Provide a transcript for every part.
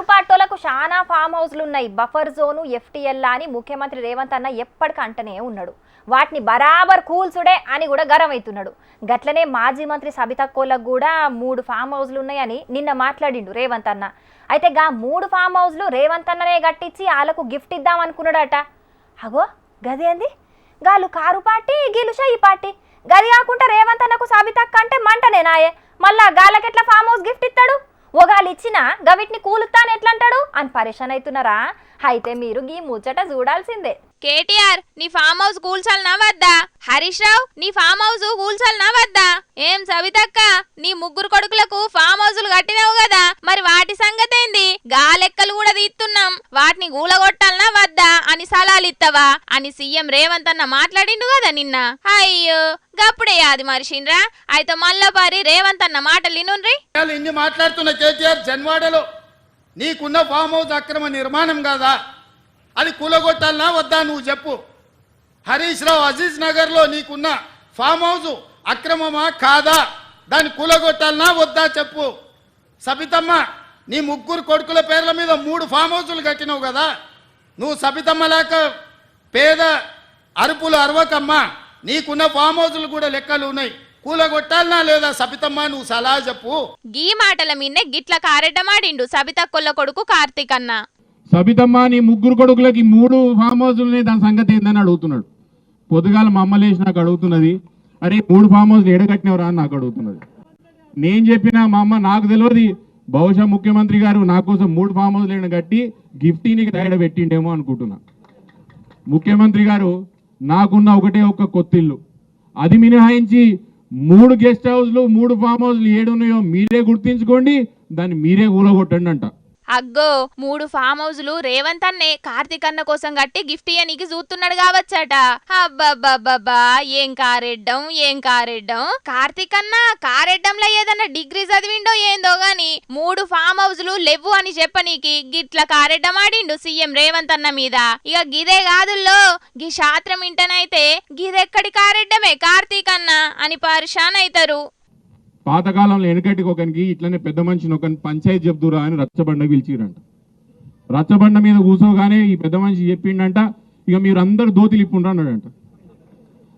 Car పాటోలకు చాలా form హౌస్లు ఉన్నాయి. బఫర్ జోను ఎఫ్టీఎల్ అని ముఖ్యమంత్రి రేవంత్ అన్న ఎప్పటికీ అంటనే ఉన్నాడు. వాటిని బరాబర్ కూల్చుడే అని కూడా గరం అవుతున్నాడు గట్లనే మాజీ మంత్రి సబితక్కోలకు కూడా మూడు ఫామ్ హౌస్లు ఉన్నాయని నిన్న మాట్లాడిండు రేవంత్ అన్న. అయితే గా మూడు ఫామ్ హౌస్లు రేవంత్ అన్ననే కట్టించి వాళ్ళకు గిఫ్ట్ ఇద్దాం అనుకున్నాడట. అగో గదేంది గాలు కారు పార్టీ గెలుషా ఈ పార్టీ. గది కాకుండా రేవంత్ అన్నకు సబితక్క అంటే మంటనే నాయే. మళ్ళా గాలకెట్లా ఫామ్ హౌస్ గిఫ్ట్ ఇస్తాడు ఇచ్చినా గవిటిని కూలుతాను ఎట్లా అంటాడు అని పరేషాన్ అవుతున్నారా అయితే మీరు గీ ముచ్చట చూడాల్సిందే. కేటీఆర్ నీ ఫామ్ హౌస్ కూల్చాలనా వద్దా హరీష్ రావు నీ ఫామ్ హౌస్ కూల్చాలనా వద్దా ఏం సవితక్క నీ ముగ్గురు కొడుకులకు ఫామ్ హౌసులు కట్టినావు కదా? మరి వాటి సంగతి గా లెక్కలు కూడా తీస్తున్నాం. వాటిని గూలగొట్టాలనా వద్దా? అని సలాలిత్తవా అని సీఎం రేవంత్ అన్న మాట్లాడిండు కదా నిన్న. అయ్యో గప్పుడే అది మరిషిన్రా? అయితే మల్లపారి రేవంత్ అన్న మాటలు వినుండ్రి? ఇన్ని మాట్లాడుతున్న కేటీఆర్ జన్వాడలో నీకున్న ఫామ్ హౌస్ అక్రమ నిర్మాణం కాదా? అది కూలగొట్టాలనా వద్దా నువ్వు చెప్పు. హరీష్ రావు అజీజ్ నగర్లో నీకున్న ఫామ్ హౌస్ అక్రమమా కాదా? దాన్ని కూలగొట్టాలనా వద్దా చెప్పు. సబితమ్మ నీ ముగ్గురు కొడుకుల పేర్ల మీద మూడు ఫామ్ హౌసులు కట్టినావు కదా. నువ్వు సబితమ్మ లేక పేద అరుపులు అరవకమ్మా. నీకున్న ఫామ్ హౌసులు కూడా లెక్కలు ఉన్నాయి. కూలగొట్టాలనా లేదా సబితమ్మ నువ్వు సలహా చెప్పు. గీ మాటల మిన్నే గిట్ల కారెడ్డమాడిండు సబితక్కొల్ల కొడుకు కార్తీక్ అన్న సబితమ్మ నీ ముగ్గురు కొడుకులకి మూడు ఫామ్ హౌస్లు దాని సంగతి ఏందని అడుగుతున్నాడు. పొద్దుగాల మా అమ్మ లేచి నాకు అడుగుతున్నది అరే మూడు ఫామ్ హౌస్లు ఎడగట్టినవరా అని నాకు అడుగుతున్నది. నేను చెప్పిన మా అమ్మ నాకు తెలియదు బహుశా ముఖ్యమంత్రి గారు నా కోసం మూడు ఫామ్ హౌస్లను కట్టి గిఫ్టీని నీకు పెట్టిండేమో అనుకుంటున్నా. ముఖ్యమంత్రి గారు నాకున్న ఒకటే ఒక్క కొత్తిల్లు. అది మినహాయించి మూడు గెస్ట్ హౌస్లు మూడు ఫామ్ హౌస్లు ఏడున్నాయో మీరే గుర్తించుకోండి దాన్ని మీరే కూలగొట్టండి అంట అగ్గో మూడు ఫామ్ హౌస్లు రేవంత్ అన్నే కార్తీక్ అన్న కోసం కట్టి గిఫ్ట్ ఇయ్యనికి చూస్తున్నాడు కావచ్చట. అబ్బబ్బబ్బబ్బా ఏం కారెడ్డం ఏం కారెడ్డం. కార్తీక్ అన్న కారెడ్డంలో ఏదన్నా డిగ్రీ చదివిండో ఏందో గాని మూడు ఫామ్ హౌస్లు లేవు అని చెప్పనీకి గిట్ల కారెడ్డం ఆడిండు సీఎం రేవంత్ అన్న మీద. ఇక గిదే కాదుల్లో గి శాస్త్రం ఇంటనైతే గిదెక్కడి కారెడ్డమే కార్తీక్ అన్న అని పరిశాన్ అవుతారు పాతకాలంలో వెనకటికి ఒకనికి ఇట్లనే పెద్ద మనిషిని ఒకని పంచాయతీ చెప్తురా అని రచ్చబండ పిలిచిరంట రచ్చబండ మీద కూర్చోగానే ఈ పెద్ద మనిషి చెప్పిండంట ఇక మీరు అందరు దోతిలు ఇప్పుండ్రు అన్నాడంట.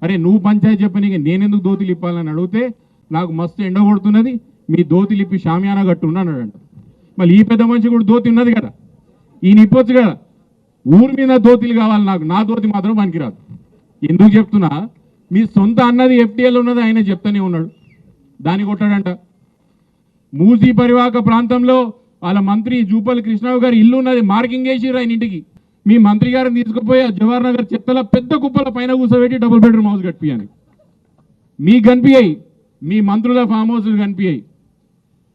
అరే నువ్వు పంచాయతీ చెప్పని నేనెందుకు దోతిలు ఇప్పాలని అడిగితే నాకు మస్తు ఎండ కొడుతున్నది మీ దోతిలు ఇప్పి షామియానా కట్టుండు అన్నాడంట. మళ్ళీ ఈ పెద్ద మనిషి కూడా దోతి ఉన్నది కదా ఈయన ఇప్పొచ్చు కదా. ఊరి మీద దోతిలు కావాలి నాకు నా దోతి మాత్రం పనికిరాదు. ఎందుకు చెప్తున్నా మీ సొంత అన్నది ఎఫ్టీఎల్ ఉన్నది ఆయన చెప్తానే ఉన్నాడు. దాన్ని కొట్టాడంట. మూసీ పరివాహక ప్రాంతంలో వాళ్ళ మంత్రి జూపల్లి కృష్ణారావు గారు ఇల్లు ఉన్నది మార్కింగ్ వేసిర్రు ఆయన ఇంటికి. మీ మంత్రి గారిని తీసుకుపోయి జవహర్ నగర్ చెత్తల పెద్ద కుప్పల పైన కూర్చోబెట్టి డబుల్ బెడ్రూమ్ హౌస్ కట్టియాని మీకు కనిపించాయి మీ మంత్రుల ఫామ్ హౌస్లు కనిపించాయి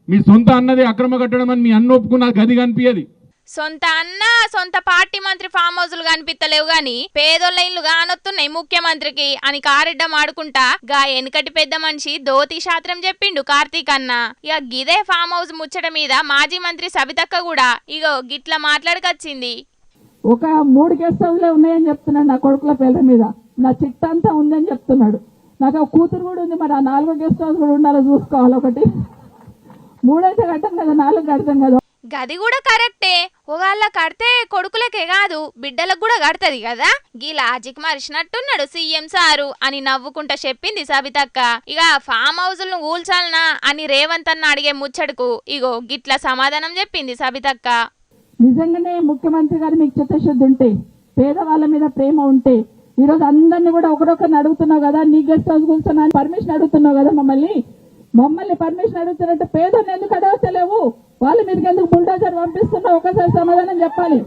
మీ సొంత అన్నది అక్రమ కట్టడం అని మీ అన్న ఒప్పుకున్న గది కనిపించదు సొంత అన్న సొంత పార్టీ మంత్రి ఫామ్ హౌజులు కనిపిస్తలేవు గాని పేదోళ్ళ ఇల్లు కానొస్తున్నాయి ముఖ్యమంత్రికి అని కారెడ్డం ఆడుకుంటా గా ఎనకటి పెద్ద మనిషి ధోతి శాస్త్రం చెప్పిండు కార్తీక్ అన్న. ఇక గిదే ఫామ్ హౌస్ ముచ్చట మీద మాజీ మంత్రి సబితక్క కూడా ఇగో గిట్ల మాట్లాడకొచ్చింది. ఒక మూడు గెస్ట్ హౌస్లే ఉన్నాయని చెప్తున్నాడు నా కొడుకుల పేర్ల మీద. నా చిట్ట అంతా ఉందని చెప్తున్నాడు. నాకు కూతురు కూడా ఉంది మరి ఆ నాలుగో గెస్ట్ హౌస్ కూడా ఉండాలో చూసుకోవాలి ఒకటి. మూడైతే కట్టం కదా నాలుగు కడతాం కదా. గది కూడా కరెక్టే. ఒకళ్ళ కడితే కొడుకులకే కాదు బిడ్డలకు కూడా కడతది కదా. గీ లాజిక్ మరిచినట్టున్నాడు సీఎం సారు అని నవ్వుకుంటా చెప్పింది సబితక్క. ఇక ఫామ్ హౌజులను కూల్చాలనా అని రేవంత్ అన్న అడిగే ముచ్చటకు ఇగో గిట్ల సమాధానం చెప్పింది సబితక్క. నిజంగానే ముఖ్యమంత్రి గారు మీకు చిత్తశుద్ధి ఉంటే పేదవాళ్ళ మీద ప్రేమ ఉంటే ఈ రోజు అందరినీ కూడా ఒకరొకరిని అడుగుతున్నావు కదా నీ గెస్ట్ హౌస్ కూర్చున్నా పర్మిషన్ అడుగుతున్నావు కదా మమ్మల్ని? మమ్మల్ని పర్మిషన్ అడుగుతున్నట్టు పేదోళ్ళు ఎందుకు అడగలేవు వాళ్ళ మీదకి ఎందుకు బుల్డోజర్ పంపిస్తున్నా ఒకసారి సమాధానం చెప్పాలి.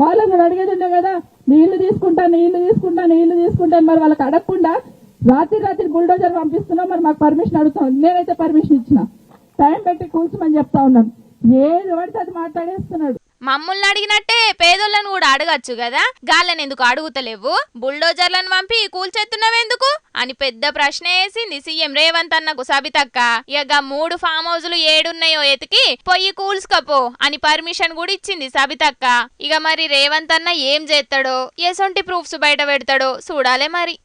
వాళ్ళని కూడా అడిగేది ఉండే కదా నీళ్ళు తీసుకుంటా నీళ్ళు తీసుకుంటా నీళ్ళు తీసుకుంటాను మరి వాళ్ళకి అడగకుండా రాత్రి రాత్రి బుల్డోజర్ పంపిస్తున్నా మరి మాకు పర్మిషన్ అడుగుతాం నేనైతే పర్మిషన్ ఇచ్చిన. టైం పెట్టి కూర్చోమని చెప్తా ఉన్నాను. ఏది పడితే అది మాట్లాడేస్తున్నాడు. మమ్ముల్ని అడిగినట్టే పేదోళ్ళను కూడా అడగచ్చు కదా? గాళ్ళని ఎందుకు అడుగుతలేవు? బుల్డోజర్లను పంపి కూల్చెత్తున్నావెందుకు? అని పెద్ద ప్రశ్న వేసింది సీఎం రేవంత్ అన్నకు సబితక్క. ఇక మూడు ఫామ్ హౌజులు ఏడున్నాయో ఎతికి పొయ్యి కూల్చుకపో అని పర్మిషన్ కూడా ఇచ్చింది సబితక్క. ఇక మరి రేవంత్ అన్న ఏం చేస్తాడో ఎసొంటి ప్రూఫ్స్ బయట పెడతాడో? చూడాలే మరి.